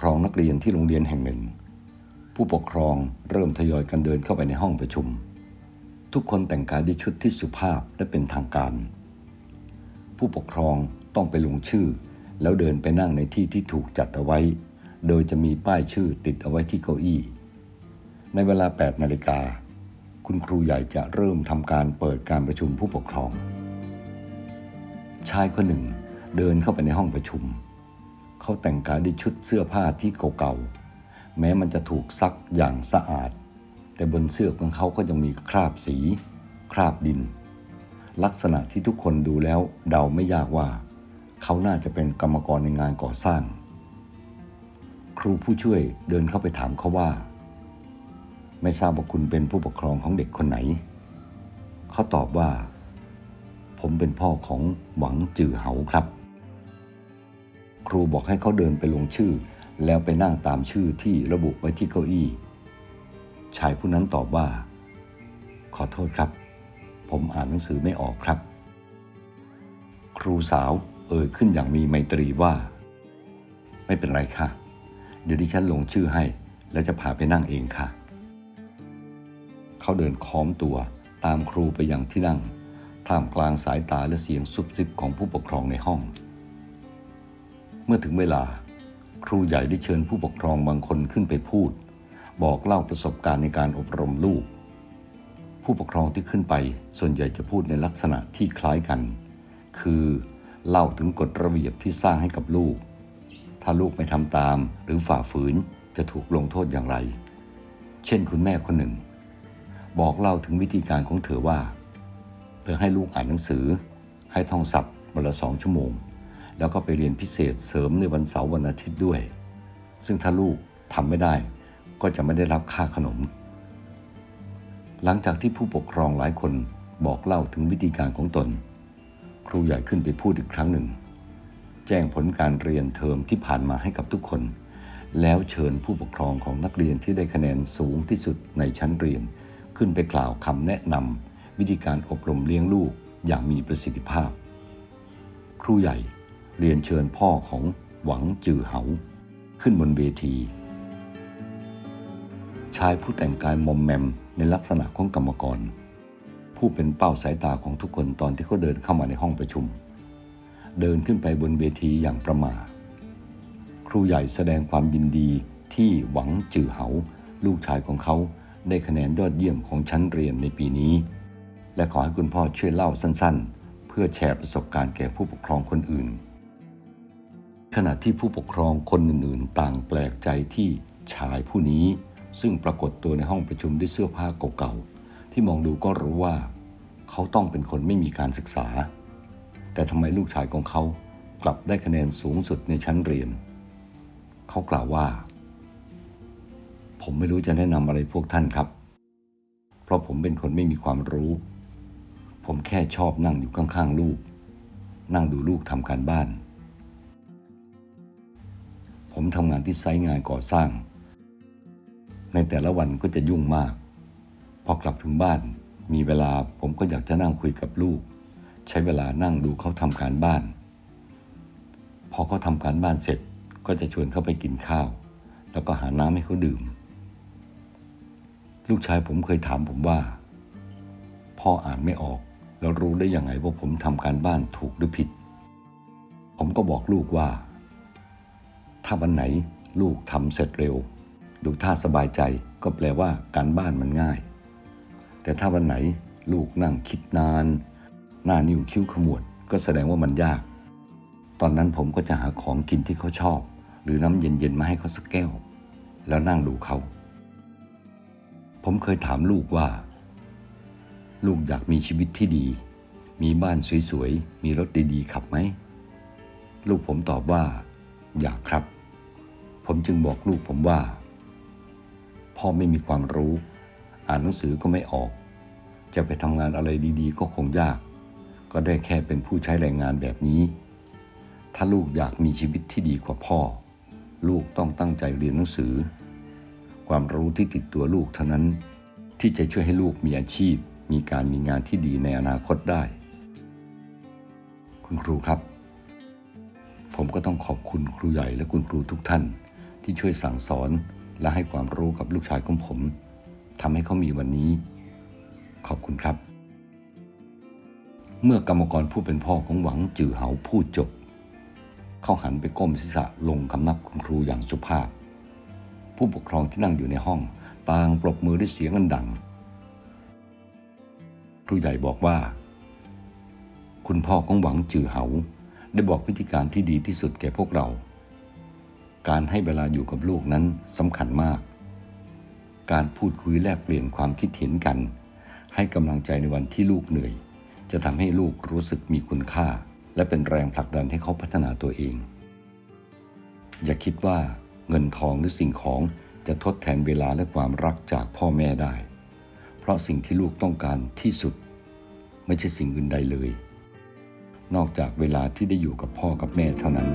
ครองนักเรียนที่โรงเรียนแห่งหนึ่ง ผู้ปกครองเริ่มทยอยกันเดินเข้าไปในห้องประชุม ทุกคนแต่งกายด้วยชุดที่สุภาพและเป็นทางการ ผู้ปกครองต้องไปลงชื่อ แล้วเดินไปนั่งในที่ที่ถูกจัดเอาไว้ โดยจะมีป้ายชื่อติดเอาไว้ที่เก้าอี้ ในเวลา 8 นาฬิกา คุณครูใหญ่จะเริ่มทำการเปิดการประชุมผู้ปกครอง ชายคนหนึ่งเดินเข้าไปในห้องประชุม เขาแต่งกายด้วยชุดเสื้อผ้าที่เก่าๆ แม้มันจะถูกซักอย่างสะอาด แต่บนเสื้อของเขาก็ยังมีคราบสี คราบดิน ลักษณะที่ทุกคนดูแล้วเดาไม่ยากว่า เขาน่าจะเป็นกรรมกรในงานก่อสร้าง ครูผู้ช่วยเดินเข้าไปถามเขาว่า ไม่ทราบว่าคุณเป็นผู้ปกครองของเด็กคนไหน เขาตอบว่า ผมเป็นพ่อของหวังจือเหาครับ ครูบอกให้เขาเดินไปลงชื่อ แล้วไปนั่งตามชื่อที่ระบุไว้ที่เก้าอี้ ชายผู้นั้นตอบว่า ขอโทษครับ ผมอ่านหนังสือไม่ออกครับ ครูสาวเอ่ยขึ้นอย่างมีไมตรีว่า ไม่เป็นไรค่ะ เดี๋ยวดิฉันลงชื่อให้ แล้วจะพาไปนั่งเองค่ะ เขาเดินค้อมตัวตามครูไปยังที่นั่งท่ามกลางสายตาและเสียงซุบซิบของผู้ปกครองในห้อง เมื่อถึงเวลา ครูใหญ่ได้เชิญผู้ปกครองบางคนขึ้นไปพูด บอกเล่าประสบการณ์ในการอบรมลูก ผู้ปกครองที่ขึ้นไปส่วนใหญ่จะพูดในลักษณะที่คล้ายกัน คือเล่าถึงกฎระเบียบที่สร้างให้กับลูก ถ้าลูกไม่ทำตามหรือฝ่าฝืนจะถูกลงโทษอย่างไร เช่นคุณแม่คนหนึ่ง บอกเล่าถึงวิธีการของเธอว่า เธอให้ลูกอ่านหนังสือ ให้ท่องศัพท์วันละสองชั่วโมง แล้วก็ไปเรียนพิเศษเสริมในวันเสาร์วันอาทิตย์ด้วย ซึ่งถ้าลูกทำไม่ได้ ก็จะไม่ได้รับค่าขนม หลังจากที่ผู้ปกครองหลายคนบอกเล่าถึงวิธีการของตน ครูใหญ่ขึ้นไปพูดอีกครั้งหนึ่ง แจ้งผลการเรียนเทอมที่ผ่านมาให้กับทุกคน แล้วเชิญผู้ปกครองของนักเรียนที่ได้คะแนนสูงที่สุดในชั้นเรียน ขึ้นไปกล่าวคำแนะนำวิธีการอบรมเลี้ยงลูกอย่างมีประสิทธิภาพ ครูใหญ่ เรียนเชิญพ่อของหวังจือเหา ขึ้นบนเวที ชายผู้แต่งกายมอมแมมในลักษณะของกรรมกร ผู้เป็นเป้าสายตาของทุกคนตอนที่เขาเดินเข้ามาในห้องประชุม เดินขึ้นไปบนเวทีอย่างประมาครูใหญ่แสดงความยินดีที่หวังจือเหา ลูกชายของเขาได้คะแนนยอดเยี่ยมของชั้นเรียนในปีนี้ และขอให้คุณพ่อช่วยเล่าสั้นๆ เพื่อแชร์ประสบการณ์แก่ผู้ปกครองคนอื่น ขณะที่ผู้ปกครองคนอื่นๆ ต่างแปลกใจที่ชายผู้นี้ ซึ่งปรากฏตัวในห้องประชุมด้วยเสื้อผ้าเก่าๆ ที่มองดูก็รู้ว่า เขาต้องเป็นคนไม่มีการศึกษา แต่ทำไมลูกชายของเขากลับได้คะแนนสูงสุดในชั้นเรียน เขากล่าวว่า ผมไม่รู้จะแนะนำอะไรพวกท่านครับ เพราะผมเป็นคนไม่มีความรู้ ผมแค่ชอบนั่งอยู่ข้างๆลูก นั่งดูลูกทำการบ้าน ผมทำงานที่ไซต์งานก่อสร้าง ในแต่ละวันก็จะยุ่งมาก พอกลับถึงบ้าน มีเวลาผมก็อยากจะนั่งคุยกับลูก ใช้เวลานั่งดูเขาทำการบ้าน พอเขาทำการบ้านเสร็จก็จะชวนเขาไปกินข้าว แล้วก็หาน้ำให้เขาดื่ม ลูกชายผมเคยถามผมว่า พ่ออ่านไม่ออก แล้วรู้ได้ยังไงว่าผมทำการบ้านถูกหรือผิด ผมก็บอกลูกว่า ถ้าวันไหนลูกทำเสร็จเร็ว ดูท่าสบายใจก็แปลว่าการบ้านมันง่าย แต่ถ้าวันไหนลูกนั่งคิดนาน หน้านิ้วคิ้วขมวด ก็แสดงว่ามันยาก ตอนนั้นผมก็จะหาของกินที่เขาชอบ หรือน้ำเย็นๆมาให้เขาสักแก้ว แล้วนั่งดูเขา ผมเคยถามลูกว่า ลูกอยากมีชีวิตที่ดี มีบ้านสวยๆ มีรถดีๆขับไหม ลูกผมตอบว่า อยากครับ ผมจึงบอกลูกผมว่า พ่อไม่มีความรู้ อ่านหนังสือก็ไม่ออก จะไปทำงานอะไรดีๆ ก็คงยาก ก็ได้แค่เป็นผู้ใช้แรงงานแบบนี้ ถ้าลูกอยากมีชีวิตที่ดีกว่าพ่อ ลูกต้องตั้งใจเรียนหนังสือ ความรู้ที่ติดตัวลูกเท่านั้น ที่จะช่วยให้ลูกมีอาชีพ มีการมีงานที่ดีในอนาคตได้ คุณครูครับผมก็ต้องขอบคุณครูใหญ่และคุณครูทุกท่าน ที่ช่วยสั่งสอนและให้ความรู้กับลูกชายของผมทำให้เขามีวันนี้ ขอบคุณครับ เมื่อกรรมกรผู้เป็นพ่อของหวังจือเหาพูดจบ เขาหันไปก้มศีรษะลงคำนับคุณครูอย่างสุภาพ ผู้ปกครองที่นั่งอยู่ในห้องต่างปรบมือด้วยเสียงอันดัง ครูใหญ่บอกว่า คุณพ่อของหวังจือเหาได้บอกวิธีการที่ดีที่สุดแก่พวกเรา การให้เวลาอยู่กับลูกนั้นสำคัญมาก การพูดคุยแลกเปลี่ยนความคิดเห็นกัน ให้กำลังใจในวันที่ลูกเหนื่อย จะทำให้ลูกรู้สึกมีคุณค่า และเป็นแรงผลักดันให้เขาพัฒนาตัวเอง อย่าคิดว่าเงินทองหรือสิ่งของจะทดแทนเวลาและความรักจากพ่อแม่ได้ เพราะสิ่งที่ลูกต้องการที่สุด ไม่ใช่สิ่งอื่นใดเลย นอกจากเวลาที่ได้อยู่กับพ่อกับแม่เท่านั้น